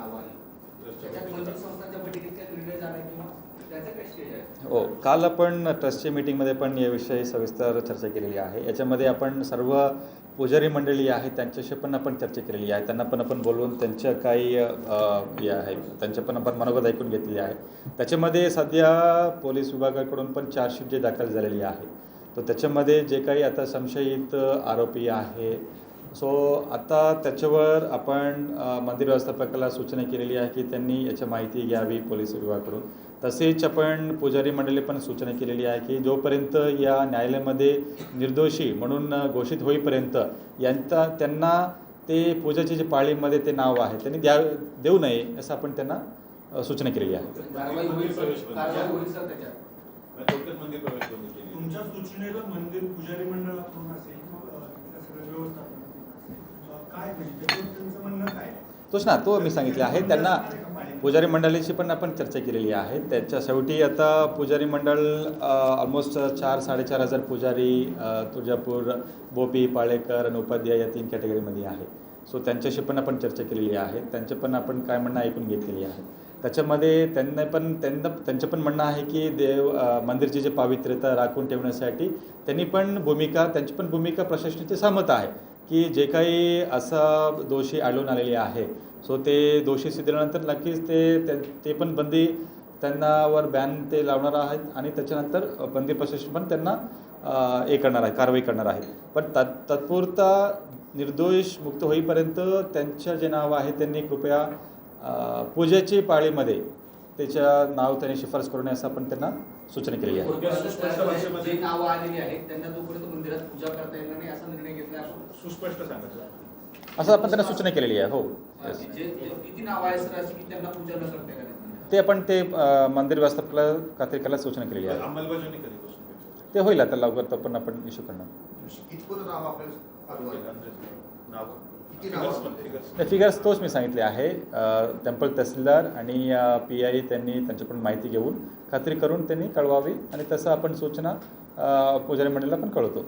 नाव आहे त्याच्यात मंदिर संस्थांच्या बैठकीत काही निर्णय झाला किंवा त्याचं काही स्टेज आहे? हो काल आपण ट्रस्टच्या मीटिंगमध्ये पण याविषयी सविस्तर चर्चा केलेली आहे. याच्यामध्ये आपण सर्व पुजारी मंडळी आहे त्यांच्याशी पण आपण चर्चा केलेली आहे. त्यांना पण आपण बोलवून त्यांच्या काही हे आहे त्यांच्या पण आपण मनोगत ऐकून घेतलेली आहे. त्याच्यामध्ये सध्या पोलीस विभागाकडून पण चार्जशीट जे दाखल झालेली आहे. तो त्याच्यामध्ये जे काही आता संशयित आरोपी आहे सो आता त्याच्यावर आपण मंदिर व्यवस्थापकाला सूचना केलेली आहे की त्यांनी याची माहिती घ्यावी पोलीस विभागाकडून. तसेच आपण पुजारी मंडळी पण सूचना केलेली आहे की जोपर्यंत या न्यायालयामध्ये निर्दोषी म्हणून घोषित होईपर्यंत यांचा त्यांना ते पूजाचे जे पाळीमध्ये ते नाव आहे त्यांनी द्या देऊ नये असं आपण त्यांना सूचना केलेली आहे. तोच ना तो मी सांगितले आहे. त्यांना पुजारी मंडळाशी पण आपण चर्चा केलेली आहे. त्याच्या शेवटी आता पुजारी मंडळ ऑलमोस्ट चार साडेचार हजार पुजारी तुळजापूर बोपी पाळेकर आणि उपाध्याय या तीन कॅटेगरीमध्ये आहे. सो त्यांच्याशी पण आपण चर्चा केलेली आहे. त्यांचे पण आपण काय म्हणणं ऐकून घेतलेली आहे. त्याच्यामध्ये त्यांना पण त्यांना त्यांचं पण म्हणणं आहे की देव मंदिरची जी पावित्र्यता राखून ठेवण्यासाठी त्यांनी पण भूमिका त्यांची पण भूमिका प्रशासनाची सहमत आहे. की जे काही असा दोषी आढळून आलेले आहे सो ते दोषी सिद्धल्यानंतर नक्कीच ते ते पण बंदी त्यांनावर बॅन ते लावणार आहेत आणि त्याच्यानंतर बंदी प्रशासन पण त्यांना हे करणार आहे कारवाई करणार आहे. पण तत् तत्पुरता निर्दोष मुक्त होईपर्यंत त्यांचं जे नावं आहे त्यांनी कृपया पूजेची पाळीमध्ये त्याच्या नाव त्यांनी शिफारस करू नये असं आपण त्यांना सूचना केलेली आहे. थोडक्यात सुस्पष्ट भाषेमध्ये- जे नावं आलेली आहेत. त्यांना जोपर्यंत मंदिरात पूजा करता येणार नाही असा निर्णय घेतला आपण. सुस्पष्ट सांगायचं. असं आपण त्यांना सूचना केलेली आहे हो. जे जे- किती नावं आहेत सर अशी की त्यांना पूजा न करता येणार नाही? ते आपण ते मंदिर व्यवस्थापकाला खात्री करायला सूचना केलेली आहे? ते होईल आता लवकर तो पण आपण इश्यू करणार. नाव? फिगर्स तोच मी सांगितले आहे. टेम्पल तहसीलदार आणि पी आय त्यांनी त्यांच्याकडून माहिती घेऊन खात्री करून त्यांनी कळवावी आणि तसं आपण सूचना पुजारी मंडळाला पण कळवतो.